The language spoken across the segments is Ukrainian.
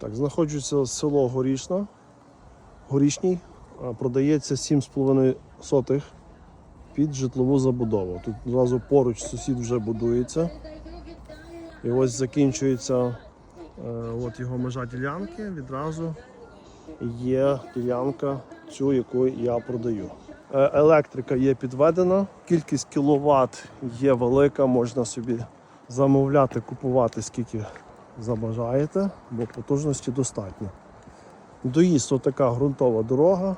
Так, знаходжуся село Горішна. Горішній. Продається 7,5 сотих під житлову забудову. Тут зразу поруч сусід вже будується. І ось закінчується е, от його межа ділянки. Відразу є ділянка, цю, яку я продаю. Е, Електрика є підведена, кількість кіловат є велика, можна собі замовляти, купувати скільки забажаєте, бо потужності достатньо. Доїзд отака ґрунтова дорога.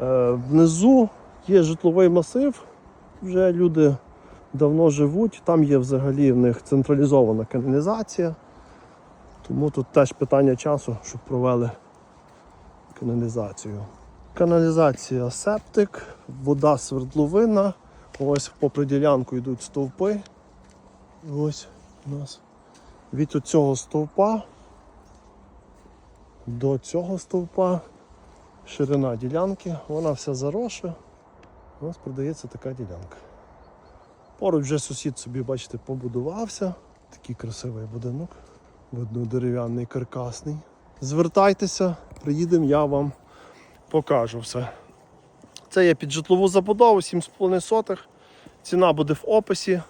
Е, Внизу є житловий масив, вже люди давно живуть, там є взагалі в них централізована каналізація. Тому тут теж питання часу, щоб провели каналізацію. Каналізація септик, вода свердловина. Ось попри ділянку йдуть стовпи. Ось у нас від цього стовпа до цього стовпа ширина ділянки, вона вся заросша. У нас продається така ділянка. Поруч вже сусід собі, бачите, побудувався. Такий красивий будинок. Видно, дерев'яний, каркасний. Звертайтеся, приїдемо, я вам покажу все. Це є під житлову забудову, 7,5 сотих. Ціна буде в описі.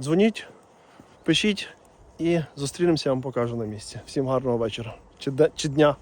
Дзвоніть, пишіть і зустрінемося, я вам покажу на місці. Всім гарного вечора чи, чи дня.